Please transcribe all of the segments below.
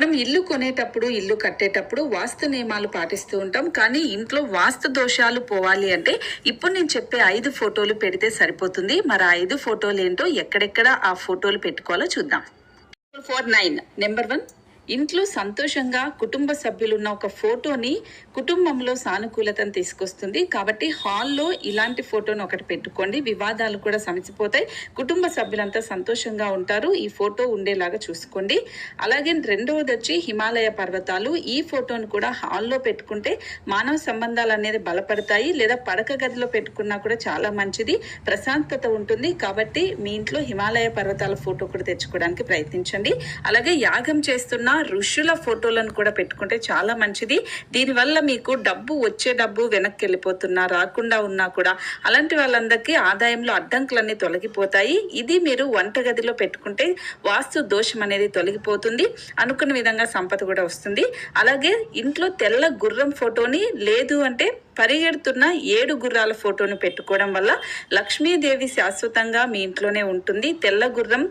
మనం ఇల్లు కొనేటప్పుడు ఇల్లు కట్టేటప్పుడు వాస్తు నియమాలు పాటిస్తూ ఉంటాం. కానీ ఇంట్లో వాస్తు దోషాలు పోవాలి అంటే ఇప్పుడు నేను చెప్పే ఐదు ఫోటోలు పెడితే సరిపోతుంది. మరి ఆ ఐదు ఫోటోలు ఏంటో ఎక్కడెక్కడ ఆ ఫోటోలు పెట్టుకోవాలో చూద్దాం. Four nine. Number one. ఇంట్లో సంతోషంగా కుటుంబ సభ్యులున్న ఒక ఫోటోని కుటుంబంలో సానుకూలతను తీసుకొస్తుంది. కాబట్టి హాల్లో ఇలాంటి ఫోటోను ఒకటి పెట్టుకోండి. వివాదాలు కూడా సమసిపోతాయి కుటుంబ సభ్యులంతా సంతోషంగా ఉంటారు. ఈ ఫోటో ఉండేలాగా చూసుకోండి. అలాగే రెండవది వచ్చి హిమాలయ పర్వతాలు. ఈ ఫోటోను కూడా హాల్లో పెట్టుకుంటే మానవ సంబంధాలు అనేది బలపడతాయి. లేదా పడక గదిలో పెట్టుకున్నా కూడా చాలా మంచిది. ప్రశాంతత ఉంటుంది. కాబట్టి మీ ఇంట్లో హిమాలయ పర్వతాల ఫోటో కూడా తెచ్చుకోవడానికి ప్రయత్నించండి. అలాగే యాగం చేస్తున్న ఋషుల ఫోటోలను కూడా పెట్టుకుంటే చాలా మంచిది. దీనివల్ల మీకు డబ్బు వచ్చే డబ్బు వెనక్కి వెళ్ళిపోతున్నా రాకుండా ఉన్నా కూడా అలాంటి వాళ్ళందరికీ ఆదాయంలో అడ్డంకులన్నీ తొలగిపోతాయి. ఇది మీరు వంటగదిలో పెట్టుకుంటే వాస్తు దోషం అనేది తొలగిపోతుంది. అనుకున్న విధంగా సంపద కూడా వస్తుంది. అలాగే ఇంట్లో తెల్ల గుర్రం ఫోటోని లేదు అంటే పరిగెడుతున్న ఏడు గుర్రాల ఫోటోను పెట్టుకోవడం వల్ల లక్ష్మీదేవి శాశ్వతంగా మీ ఇంట్లోనే ఉంటుంది. తెల్ల గుర్రం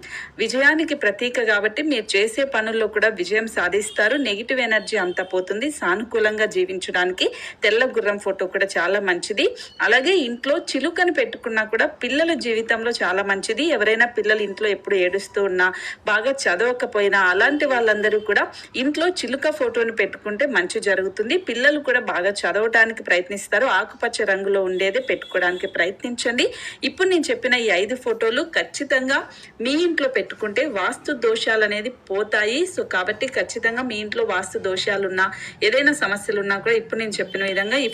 విజయానికి ప్రతీక కాబట్టి మీరు చేసే పనుల్లో కూడా విజయం సాధిస్తారు. నెగిటివ్ ఎనర్జీ అంతా పోతుంది. సానుకూలంగా జీవించడానికి తెల్ల గుర్రం ఫోటో కూడా చాలా మంచిది. అలాగే ఇంట్లో చిలుకని పెట్టుకున్నా కూడా పిల్లల జీవితంలో చాలా మంచిది. ఎవరైనా పిల్లలు ఇంట్లో ఎప్పుడు ఏడుస్తూ ఉన్నా బాగా చదవకపోయినా అలాంటి వాళ్ళందరూ కూడా ఇంట్లో చిలుక ఫోటోని పెట్టుకుంటే మంచి జరుగుతుంది. పిల్లలు కూడా బాగా చదవటానికి ప్రయత్నిస్తారు. ఆకుపచ్చ రంగులో ఉండేదే పెట్టుకోవడానికి ప్రయత్నించండి. ఇప్పుడు నేను చెప్పిన ఈ ఐదు ఫోటోలు ఖచ్చితంగా మీ ఇంట్లో పెట్టుకుంటే వాస్తు దోషాలు అనేది పోతాయి. సో కాబట్టి ఖచ్చితంగా మీ ఇంట్లో వాస్తు దోషాలున్నా ఏదైనా సమస్యలు ఉన్నా కూడా ఇప్పుడు నేను చెప్పిన విధంగా ఈ